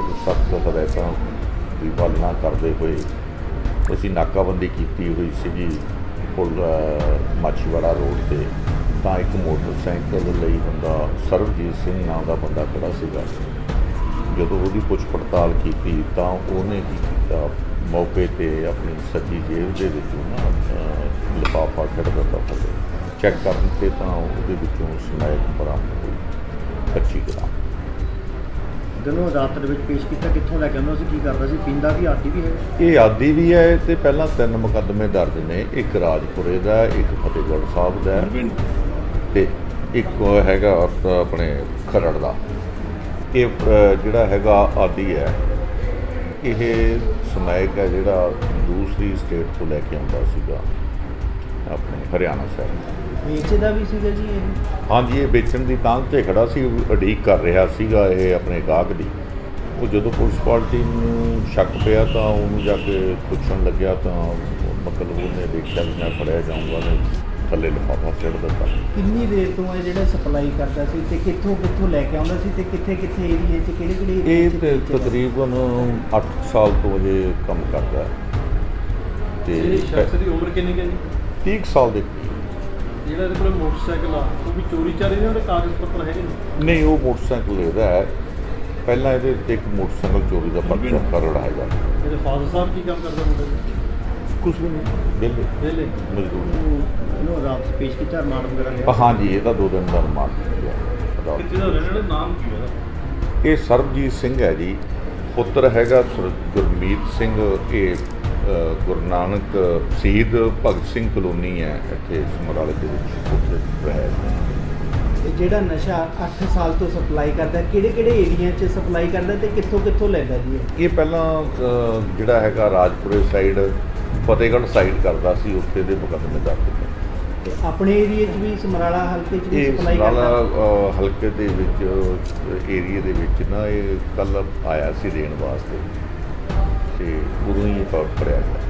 ਬਿਲਕੁਲ ਸਖਤ ਹਦਾਇਤਾਂ ਦੀ ਪਾਲਣਾ ਕਰਦੇ ਹੋਏ ਅਸੀਂ ਨਾਕਾਬੰਦੀ ਕੀਤੀ ਹੋਈ ਸੀਗੀ ਪੁਲ ਮਾਛੀਵਾੜਾ ਰੋਡ ਤੇ। ਤਾਂ ਇੱਕ ਮੋਟਰਸਾਈਕਲ ਲਈ ਬੰਦਾ ਸਰਬਜੀਤ ਸਿੰਘ ਨਾਮ ਦਾ ਬੰਦਾ ਖੜਾ ਸੀਗਾ। ਜਦੋਂ ਉਹਦੀ ਪੁੱਛ ਪੜਤਾਲ ਕੀਤੀ ਤਾਂ ਉਹਨੇ ਕੀ ਕੀਤਾ? ਮੌਕੇ ਤੇ ਆਪਣੀ ਸੱਜੀ ਜੇਬ ਦੇ ਵਿੱਚੋਂ ਨਾ ਲਿਫਾਫਾ ਕੱਢ ਦਿੱਤਾ। ਥੱਲੇ ਚੈੱਕ ਕਰਨ ਤੇ ਤਾਂ ਉਹਦੇ ਵਿੱਚੋਂ ਸਨੈਕ ਬਰਾਮਦ ਹੋਈ। ਜਦੋਂ ਅਦਾਲਤ ਦੇ ਵਿੱਚ ਪੇਸ਼ ਕੀਤਾ ਕਿੱਥੋਂ ਲੈ ਕੇ ਆਉਂਦਾ ਸੀ ਕੀ ਕਰਦਾ ਸੀ? ਪੀਂਦਾ ਵੀ ਆਦੀ ਵੀ ਹੈ? ਇਹ ਆਦੀ ਵੀ ਹੈ ਤੇ ਪਹਿਲਾਂ ਤਿੰਨ ਮੁਕੱਦਮੇ ਦਰਜ ਨੇ ਇੱਕ ਰਾਜਪੁਰੇ ਦਾ ਇੱਕ ਫਤਿਹਗੜ੍ਹ ਸਾਹਿਬ ਦਾ ਤੇ ਇੱਕ ਹੈਗਾ ਆਪਣੇ ਖਰੜ ਦਾ। ਇਹ ਜਿਹੜਾ ਹੈਗਾ ਆਦੀ ਹੈ ਇਹ ਸਮੈਕ ਹੈ ਜਿਹੜਾ ਦੂਸਰੀ ਸਟੇਟ ਤੋਂ ਲੈ ਕੇ ਆਉਂਦਾ ਸੀਗਾ। ਆਪਣੇ ਹਰਿਆਣਾ ਸਾਹਿਬ ਵੇਚਦਾ ਵੀ ਸੀਗਾ ਜੀ ਇਹ? ਹਾਂਜੀ ਇਹ ਵੇਚਣ ਦੀ ਤਾਂਘ ਤੇ ਖੜਾ ਸੀ ਉਡੀਕ ਕਰ ਰਿਹਾ ਸੀਗਾ ਇਹ ਆਪਣੇ ਗਾਹਕ ਦੀ। ਉਹ ਜਦੋਂ ਪੁਲਿਸ ਪਾਰਟੀ ਨੂੰ ਸ਼ੱਕ ਪਿਆ ਤਾਂ ਉਹਨੂੰ ਜਾ ਕੇ ਪੁੱਛਣ ਲੱਗਿਆ ਤਾਂ ਮਤਲਬ ਉਹਨੇ ਦੇਖਿਆ ਵੀ ਮੈਂ ਫੜਿਆ ਜਾਊਂਗਾ ਤੇ ਥੱਲੇ ਲਿਫਾਫਾ ਸਿੱਟ ਦਿੱਤਾ। ਕਿੰਨੀ ਦੇਰ ਤੋਂ ਇਹ ਜਿਹੜਾ ਸਪਲਾਈ ਕਰਦਾ ਸੀ ਤੇ ਕਿੱਥੋਂ ਕਿੱਥੋਂ ਲੈ ਕੇ ਆਉਂਦਾ ਸੀ ਤੇ ਕਿੱਥੇ ਕਿੱਥੇ ਏਰੀਏ 'ਚ ਕਿਹੜੇ ਕਿਹੜੇ ਇਹ ਤੇ? ਤਕਰੀਬਨ 8 ਸਾਲ ਤੋਂ ਇਹ ਕੰਮ ਕਰਦਾ। ਹੈ ਤੇ ਇਹ ਸ਼ਖਸ ਦੀ ਉਮਰ ਕਿੰਨੀ ਹੈ ਜੀ? 30 ਕੁ ਸਾਲ ਦੇ। ਜਿਹੜਾ ਇਹਦੇ ਕੋਲ ਮੋਟਰਸਾਈਕਲ ਆ ਉਹ ਵੀ ਚੋਰੀ ਚਾਰੀ ਦੇ ਉਹਦੇ ਕਾਗਜ਼ ਪੱਤਰ ਹੈਗੇ ਨੇ? ਨਹੀਂ ਉਹ ਮੋਟਰਸਾਈਕਲ ਇਹਦਾ ਹੈ। ਪਹਿਲਾਂ ਇਹਦੇ ਤੇ ਇੱਕ ਮੋਟਰਸਾਈਕਲ ਚੋਰੀ ਦਾ ਪਰਚਾ ਕਰੜ ਹੈਗਾ। ਇਹਦੇ ਫਾਦਰ ਸਾਹਿਬ ਕੀ ਕੰਮ ਕਰਦੇ ਮੁੰਡੇ ਦੇ ਕੁਝ ਵੀ ਨਹੀਂ। ਬਿੱਲੇ ਵਿਹਲੇ? ਮਜ਼ਦੂਰੀ। ਉਹ- ਇਹਨੂੰ 'ਚ ਪੇਸ਼ ਕੀਤਾ ਰਿਮਾਂਡ ਵਗੈਰਾ ਲਿਆ? ਹਾਂ ਹਾਂਜੀ ਇਹਦਾ ਦੋ ਦਿਨ ਦਾ ਰਿਮਾਂਡ ਅਦਾਲਤ। ਕਿੱਥੇ ਦਾ ਨਾਮ ਕੀ ਹੈ ਇਹ ਸਰਬਜੀਤ ਸਿੰਘ ਹੈ ਜੀ। ਪੁੱਤਰ ਹੈਗਾ ਸੁਰ- ਗੁਰਮੀਤ ਸਿੰਘ ਇਹ ਗੁਰੂ ਨਾਨਕ ਸ਼ਹੀਦ ਭਗਤ ਸਿੰਘ ਕਲੋਨੀ ਹੈ ਇੱਥੇ ਸਮਰਾਲੇ ਦੇ ਵਿੱਚ ਰਹਿ ਇਹ ਜਿਹੜਾ ਨਸ਼ਾ 8 ਸਾਲ ਤੋਂ ਸਪਲਾਈ ਕਰਦਾ ਕਿਹੜੇ ਕਿਹੜੇ ਏਰੀਆ 'ਚ ਸਪਲਾਈ ਕਰਦਾ ਤੇ ਕਿੱਥੋਂ ਕਿੱਥੋਂ ਲੈਂਦਾ ਜੀ ਇਹ? ਪਹਿਲਾਂ ਜਿਹੜਾ ਹੈਗਾ ਰਾਜਪੁਰੇ ਸਾਈਡ ਫਤਿਹਗੜ੍ਹ ਸਾਈਡ ਕਰਦਾ ਸੀ ਉੱਥੇ ਦੇ ਮੁਕੱਦਮੇ ਦਰਜ ਨੇ। ਤੇ ਆਪਣੇ ਏਰੀਆ 'ਚ ਵੀ ਸਮਰਾਲਾ ਹਲਕੇ 'ਚ ਵੀ ਸਪਲਾਈ ਸਮਰਾਲਾ ਕਰਦਾ? ਅ, ਹਲਕੇ ਦੇ ਵਿੱਚ ਏਰੀਆ ਦੇ ਵਿੱਚ ਨਾ ਇਹ ਕੱਲ ਆਇਆ ਸੀ ਦੇਣ ਵਾਸਤੇ। ਤੇ ਉਦੋਂ ਹੀ ਇਹ ਫੜਿਆ ਗਿਆ